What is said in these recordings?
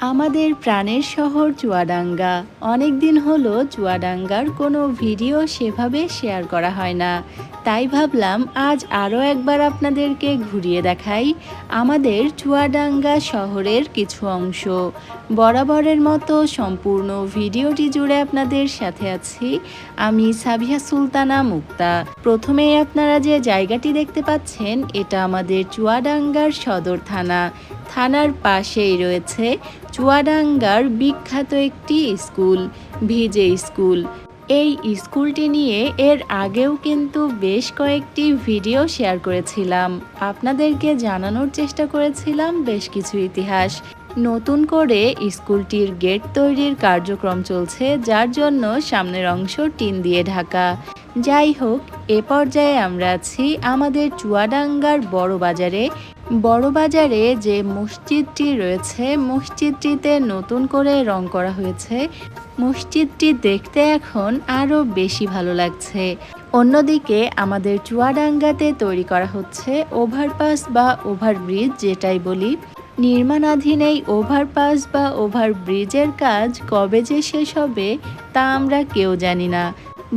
আমাদের প্রাণের শহর চুয়াডাঙ্গা। অনেক দিন হলো চুয়াডাঙ্গার কোনো ভিডিও সেভাবে শেয়ার করা হয় না। তাই ভাবলাম আজ আরও একবার আপনাদেরকে ঘুরিয়ে দেখাই আমাদের চুয়াডাঙ্গা শহরের কিছু অংশ। বরাবরের মতো সম্পূর্ণ ভিডিওটি জুড়ে আপনাদের সাথে আছি আমি সাবিহা সুলতানা মুক্তা। প্রথমেই আপনারা যে জায়গাটি দেখতে পাচ্ছেন, এটা আমাদের চুয়াডাঙ্গার সদর থানা। থানার পাশেই রয়েছে চুয়াডাঙ্গার বিখ্যাত একটি স্কুল, ভিজে স্কুল। এই স্কুলটি নিয়ে এর আগেও কিন্তু বেশ কয়েকটি ভিডিও শেয়ার করেছিলাম। আপনাদেরকে জানানোর চেষ্টা করেছিলাম বেশ কিছু ইতিহাস। নতুন করে স্কুলটির গেট তৈরির কার্যক্রম চলছে, যার জন্য সামনের অংশ টিন দিয়ে ঢাকা। যাই হোক, এ পর্যায়ে আমরা আছি আমাদের চুয়াডাঙ্গার বড় বাজারে। বড় বাজারে যে মসজিদটি রয়েছে, মসজিদটিতে নতুন করে রং করা হয়েছে। মসজিদটি দেখতে এখন আরও বেশি ভালো লাগছে। অন্যদিকে আমাদের চুয়াডাঙ্গাতে তৈরি করা হচ্ছে ওভারপাস বা ওভারব্রিজ যেটাই বলি। নির্মাণাধীন এই ওভারপাস বা ওভারব্রিজের কাজ কবে যে শেষ হবে তা আমরা কেউ জানি না।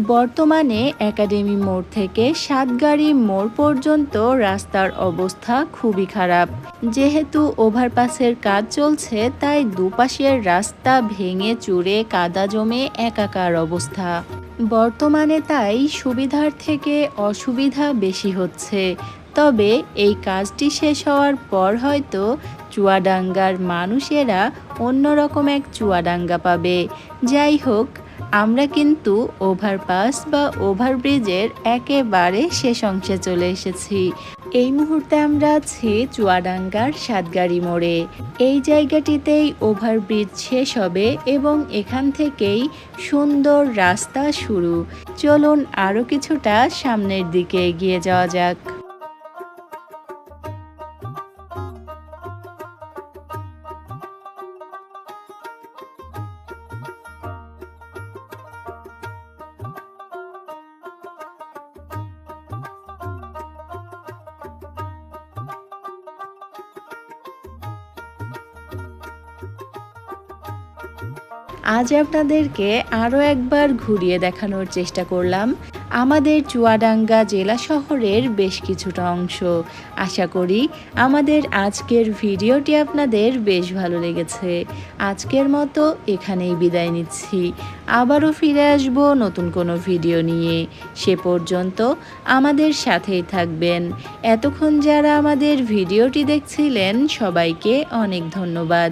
বর্তমানে একাডেমি মোড় থেকে সাতগাড়ি মোড় পর্যন্ত রাস্তার অবস্থা খুবই খারাপ। যেহেতু ওভারপাসের কাজ চলছে, তাই দুপাশের রাস্তা ভেঙে চুরে কাদা জমে একাকার অবস্থা। বর্তমানে তাই সুবিধার থেকে অসুবিধা বেশি হচ্ছে। তবে এই কাজটি শেষ হওয়ার পর হয়তো চুয়াডাঙ্গার মানুষেরা অন্যরকম এক চুয়াডাঙ্গা পাবে। যাই হোক আমরা কিন্তু ওভারপাস বা ওভারব্রিজের একেবারে শেষ অংশে চলে এসেছি। এই মুহূর্তে আমরা আছি চুয়াডাঙ্গার সাতগাড়ি মোড়ে। এই জায়গাটিতেই ওভারব্রিজ শেষ হবে এবং এখান থেকেই সুন্দর রাস্তা শুরু। চলুন আরও কিছুটা সামনের দিকে এগিয়ে যাওয়া যাক। আজ আপনাদেরকে আরও একবার ঘুরিয়ে দেখানোর চেষ্টা করলাম আমাদের চুয়াডাঙ্গা জেলা শহরের বেশ কিছুটা অংশ। আশা করি আমাদের আজকের ভিডিওটি আপনাদের বেশ ভালো লেগেছে। আজকের মতো এখানেই বিদায় নিচ্ছি। আবারও ফিরে আসব নতুন কোনো ভিডিও নিয়ে। সে পর্যন্ত আমাদের সাথেই থাকবেন। এতক্ষণ যারা আমাদের ভিডিওটি দেখছিলেন, সবাইকে অনেক ধন্যবাদ।